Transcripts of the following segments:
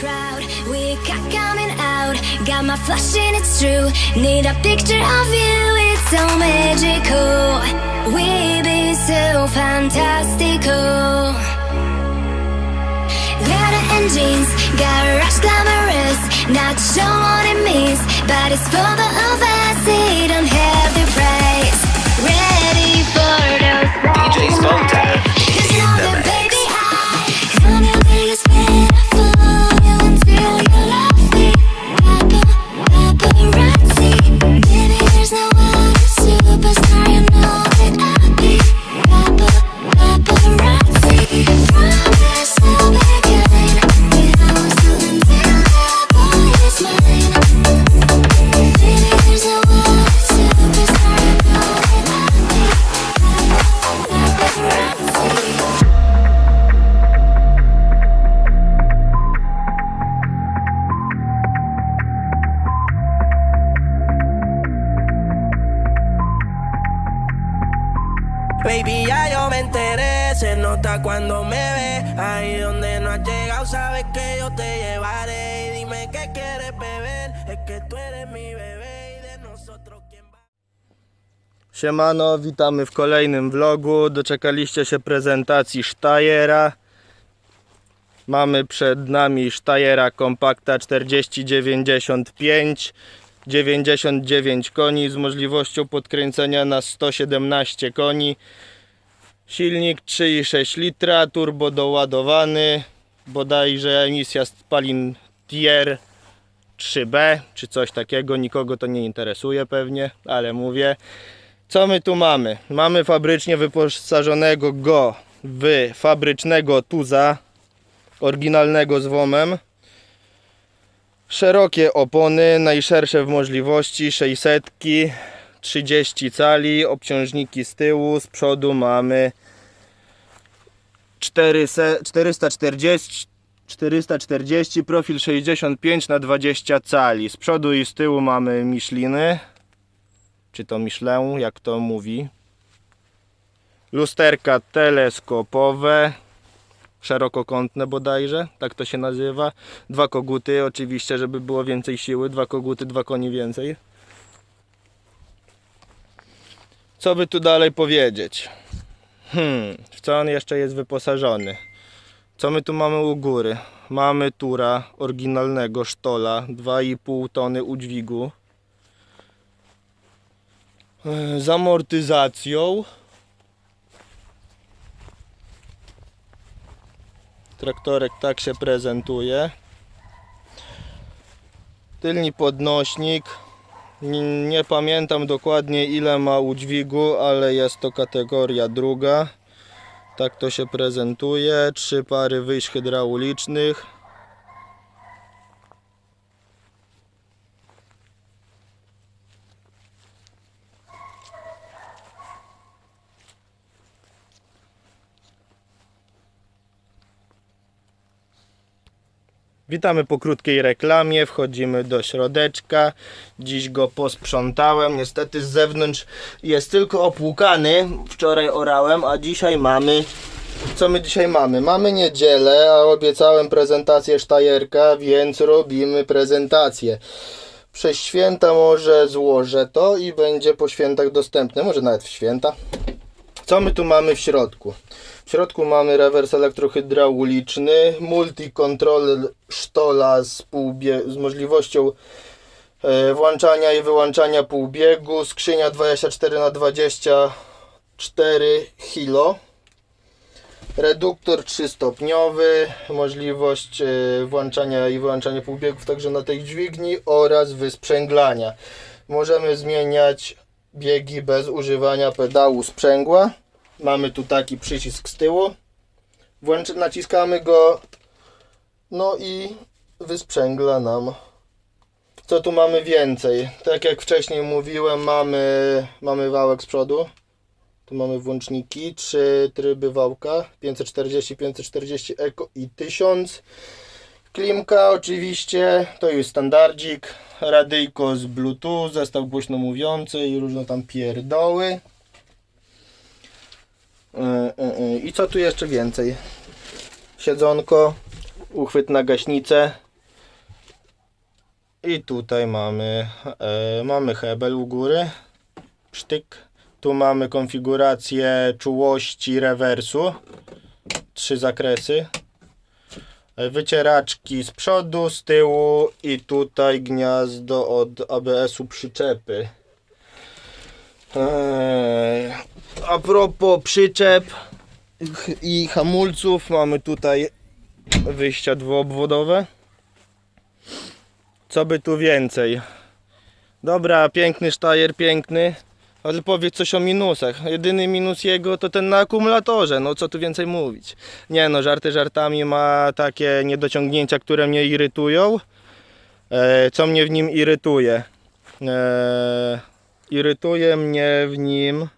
crowd, we got coming out. Got my flash and it's true. Need a picture of you, it's so magical. We be so fantastical. Leather and jeans, got rush glamorous. Not sure what it means, but it's for the of us. It don't have the price. Ahí donde no has llegado, sabes que yo te llevaré. Y dime qué quieres beber, es que tú eres mi bebé y de nosotros quién va. Siemano, witamy w kolejnym vlogu. Doczekaliście się prezentacji Steyera. Mamy przed nami Steyera Compacta 4095 99 koni z możliwością podkręcenia na 117 koni. Silnik 3,6 litra, turbo doładowany. Bodajże emisja spalin Tier 3B czy coś takiego. Nikogo to nie interesuje pewnie, ale mówię. Co my tu mamy? Mamy fabrycznie wyposażonego go w fabrycznego tuza oryginalnego z WOMem. Szerokie opony, najszersze w możliwości, 600, 30 cali, obciążniki z tyłu, z przodu mamy 400, 440 440, profil 65 na 20 cali. Z przodu i z tyłu mamy Micheliny czy to Michelin, jak to mówi. Lusterka teleskopowe, szerokokątne bodajże, tak to się nazywa. Dwa koguty, oczywiście, żeby było więcej siły. Dwa koguty, dwa koni więcej. Co by tu dalej powiedzieć? Hmm, w co on jeszcze jest wyposażony? Co my tu mamy u góry? Mamy tura oryginalnego sztola, 2,5 tony udźwigu e, z amortyzacją. Traktorek tak się prezentuje. Tylni podnośnik. Nie pamiętam dokładnie ile ma udźwigu, ale jest to kategoria druga. Tak to się prezentuje. Trzy pary wyjść hydraulicznych. Witamy po krótkiej reklamie, wchodzimy do środeczka. Dziś go posprzątałem. Niestety z zewnątrz jest tylko opłukany. Wczoraj orałem, a dzisiaj mamy. Co my dzisiaj mamy? Mamy niedzielę, a obiecałem prezentację sztajerka, więc robimy prezentację. Przez święta może złożę to i będzie po świętach dostępne, może nawet w święta. Co my tu mamy w środku? W środku mamy rewers elektrohydrauliczny, multi-control sztola z, z możliwością e, włączania i wyłączania półbiegu, skrzynia 24 na 24 kg, reduktor 3-stopniowy, możliwość e, włączania i wyłączania półbiegów także na tej dźwigni oraz wysprzęglania. Możemy zmieniać biegi bez używania pedału sprzęgła. Mamy tu taki przycisk z tyłu. Włączy, naciskamy go. No i wysprzęgla nam. Co tu mamy więcej? Tak jak wcześniej mówiłem, mamy, mamy wałek z przodu. Tu mamy włączniki, trzy tryby wałka, 540, 540 Eco i 1000. Klimka oczywiście, to jest standardzik, radyjko z bluetooth, zestaw głośno mówiący i różne tam pierdoły. E, e, e. I co tu jeszcze więcej? Siedzonko, uchwyt na gaśnicę, I tutaj mamy, mamy hebel u góry, sztyk. Tu mamy konfigurację czułości rewersu, trzy zakresy. Wycieraczki z przodu, z tyłu i tutaj gniazdo od ABS-u przyczepy. A propos przyczep i hamulców, mamy tutaj wyjścia dwuobwodowe. Co by tu więcej? Dobra, piękny sztajer, piękny, ale powiedz coś o minusach. Jedyny minus jego to ten na akumulatorze, no co tu więcej mówić. Nie no, żarty żartami, ma takie niedociągnięcia, które mnie irytują. E, co mnie w nim irytuje? E, irytuje mnie w nim...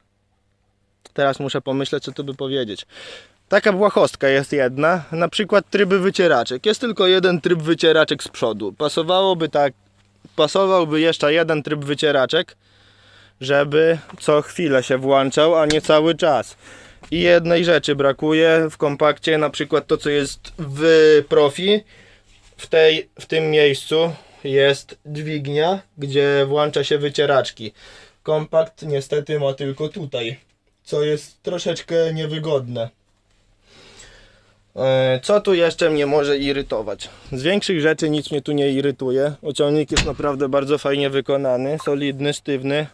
Teraz muszę pomyśleć, co tu by powiedzieć. Taka błahostka jest jedna, na przykład tryby wycieraczek. Jest tylko jeden tryb wycieraczek z przodu. Pasowałoby tak, pasowałby jeszcze jeden tryb wycieraczek, żeby co chwilę się włączał, a nie cały czas. I jednej rzeczy brakuje w kompakcie, na przykład to co jest w profi. W, tej, w tym miejscu jest dźwignia, gdzie włącza się wycieraczki. Kompakt niestety ma tylko tutaj, co jest troszeczkę niewygodne. E, Co tu jeszcze mnie może irytować? Z większych rzeczy nic mnie tu nie irytuje. Ociągnik jest naprawdę bardzo fajnie wykonany, solidny, sztywny,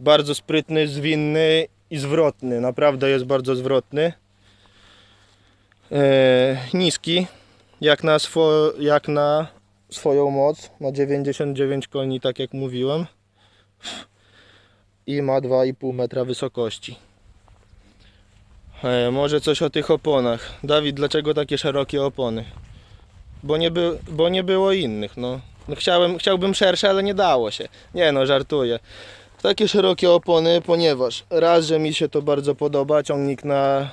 bardzo sprytny, zwinny i zwrotny. Naprawdę jest bardzo zwrotny. E, niski, jak na, swo, jak na swoją moc. Ma 99 koni, tak jak mówiłem. I ma 2,5 metra wysokości. E, może coś o tych oponach. Dawid, dlaczego takie szerokie opony? Bo nie, by, bo nie było innych, no. no chciałem, chciałbym szersze, ale nie dało się. Nie no, żartuję. Takie szerokie opony, ponieważ raz, że mi się to bardzo podoba, ciągnik na...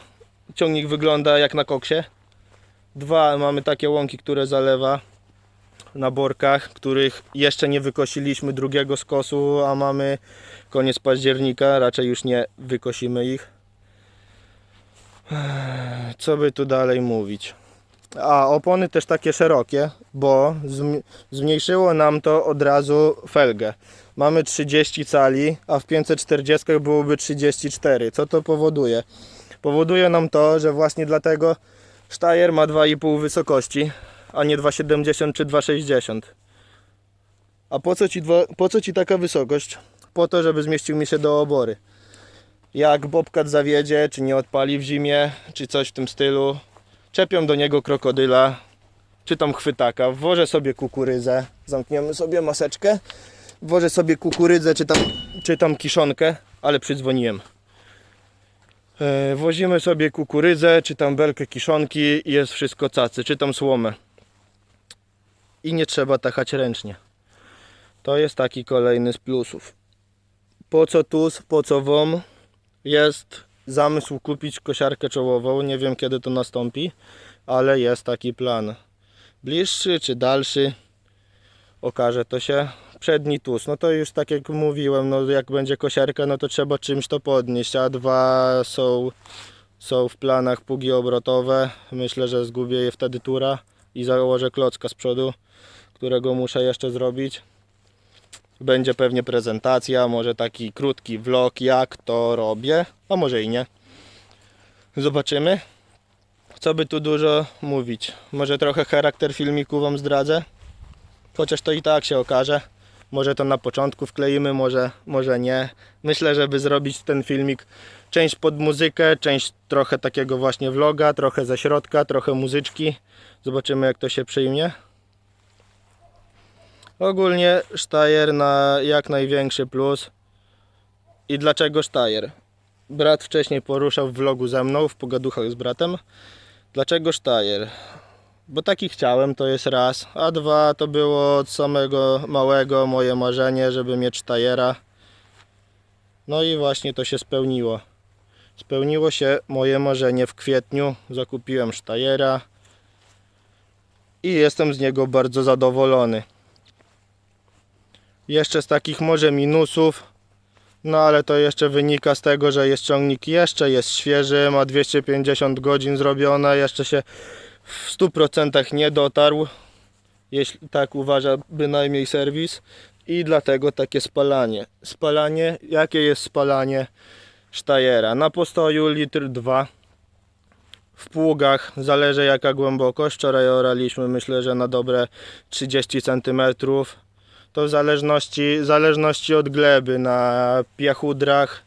Ciągnik wygląda jak na koksie. Dwa, mamy takie łąki, które zalewa na borkach, których jeszcze nie wykosiliśmy drugiego skosu, a mamy koniec października, raczej już nie wykosimy ich. Co by tu dalej mówić? A opony też takie szerokie, bo zm- zmniejszyło nam to od razu felgę. Mamy 30 cali, a w 540 byłoby 34. Co to powoduje? Powoduje nam to, że właśnie dlatego Steyr ma 2,5 wysokości, a nie 2,70 czy 2,60. A po co, ci po co ci taka wysokość? Po to, żeby zmieścił mi się do obory jak bobcat zawiedzie, czy nie odpali w zimie, czy coś w tym stylu. Czepią do niego krokodyla, czy tam chwytaka. Włożę sobie kukurydzę, zamkniemy sobie maseczkę. Włożę sobie kukurydzę, czy tam, czy tam kiszonkę, ale przydzwoniłem. E, Wozimy sobie kukurydzę, czy tam belkę kiszonki i jest wszystko cacy, czy tam słomę. I nie trzeba tachać ręcznie. To jest taki kolejny z plusów. Po co tus, po co wom? Jest zamysł kupić kosiarkę czołową. Nie wiem kiedy to nastąpi, ale jest taki plan. Bliższy czy dalszy, okaże to się. Przedni tus, no to już tak jak mówiłem, no jak będzie kosiarka, no to trzeba czymś to podnieść, a dwa są, są w planach pugi obrotowe. Myślę, że zgubię je wtedy tura i założę klocka z przodu, którego muszę jeszcze zrobić. Będzie pewnie prezentacja, może taki krótki vlog jak to robię, a może i nie. Zobaczymy. Co by tu dużo mówić. Może trochę charakter filmiku Wam zdradzę. Chociaż to i tak się okaże. Może to na początku wkleimy, może, może nie. Myślę, żeby zrobić ten filmik część pod muzykę, część trochę takiego właśnie vloga, trochę ze środka, trochę muzyczki. Zobaczymy jak to się przyjmie. Ogólnie Steyr na jak największy plus. I dlaczego Steyr? Brat wcześniej poruszał w vlogu ze mną, w pogaduchach z bratem. Dlaczego Steyr? Bo taki chciałem, to jest raz. A dwa, to było od samego małego moje marzenie, żeby mieć Steyra. No i właśnie to się spełniło. Spełniło się moje marzenie w kwietniu. Zakupiłem Steyra. I jestem z niego bardzo zadowolony. Jeszcze z takich może minusów, no ale to jeszcze wynika z tego, że jest ciągnik jeszcze jest świeży, ma 250 godzin zrobione, jeszcze się w 100% nie dotarł. jeśli tak uważa bynajmniej serwis i dlatego takie spalanie. Spalanie, jakie jest spalanie sztajera? Na postoju litr 2 w pługach, zależy jaka głębokość. Wczoraj oraliśmy myślę, że na dobre 30 cm. To w zależności, w zależności od gleby na piachudrach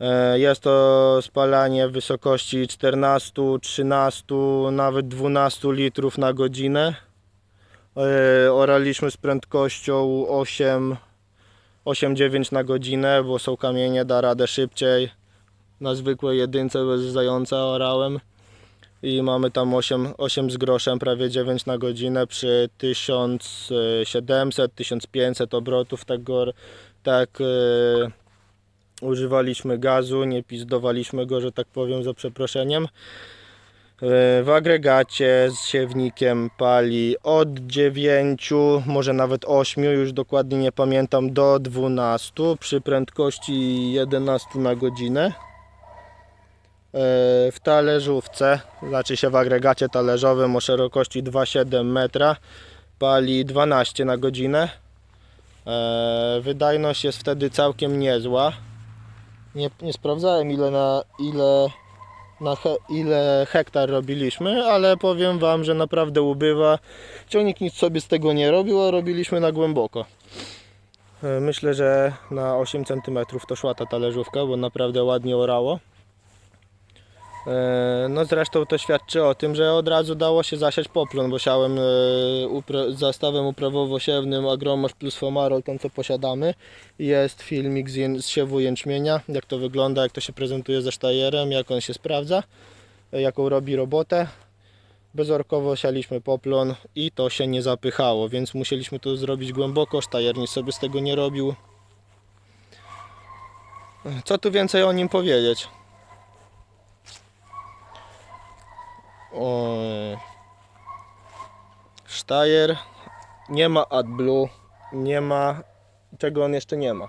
e, jest to spalanie w wysokości 14, 13, nawet 12 litrów na godzinę. E, Oraliśmy z prędkością 8, 8-9 na godzinę, bo są kamienie, da radę szybciej. Na zwykłej jedynce bez zająca orałem i mamy tam 8, 8 z groszem, prawie 9 na godzinę przy 1700-1500 obrotów. Tak, go, tak e, używaliśmy gazu, nie pizdowaliśmy go, że tak powiem, za przeproszeniem. E, W agregacie z siewnikiem pali od 9, może nawet 8, już dokładnie nie pamiętam, do 12 przy prędkości 11 na godzinę. E, W talerzówce, znaczy się w agregacie talerzowym o szerokości 2,7 metra pali 12 na godzinę. E, Wydajność jest wtedy całkiem niezła. Nie, nie sprawdzałem ile na ile na he, ile hektar robiliśmy, ale powiem Wam, że naprawdę ubywa. Ciągnik nic sobie z tego nie robił, a robiliśmy na głęboko. E, Myślę, że na 8 cm to szła ta talerzówka, bo naprawdę ładnie orało. E, No zresztą to świadczy o tym, że od razu dało się zasiać poplon, bo siałem e, upra- zastawem uprawowo-siewnym Agromosz plus Fomarol, ten co posiadamy. Jest filmik z, z siewu jęczmienia, jak to wygląda, jak to się prezentuje ze sztajerem, jak on się sprawdza, e, jaką robi robotę. Bezorkowo sialiśmy poplon i to się nie zapychało, więc musieliśmy to zrobić głęboko, sztajer nic sobie z tego nie robił. Co tu więcej o nim powiedzieć? Steyr nie ma AdBlue, nie ma czego on jeszcze nie ma.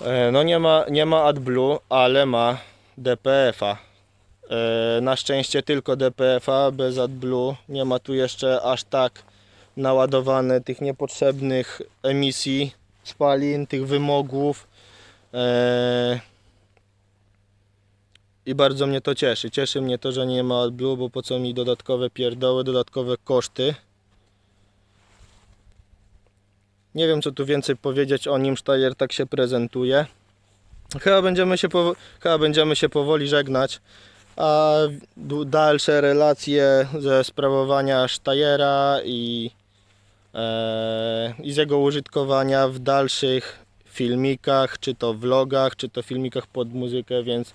E, No nie ma, nie ma AdBlue, ale ma DPF-a. E, Na szczęście tylko DPF-a bez AdBlue. Nie ma tu jeszcze aż tak naładowane tych niepotrzebnych emisji spalin, tych wymogów. I bardzo mnie to cieszy. Cieszy mnie to, że nie ma AdBlue, bo po co mi dodatkowe pierdoły, dodatkowe koszty. Nie wiem co tu więcej powiedzieć o nim, Steyr tak się prezentuje. Chyba będziemy się, chyba będziemy się powoli żegnać, a dalsze relacje ze sprawowania Steyra i, e, i z jego użytkowania w dalszych filmikach, czy to vlogach, czy to filmikach pod muzykę, więc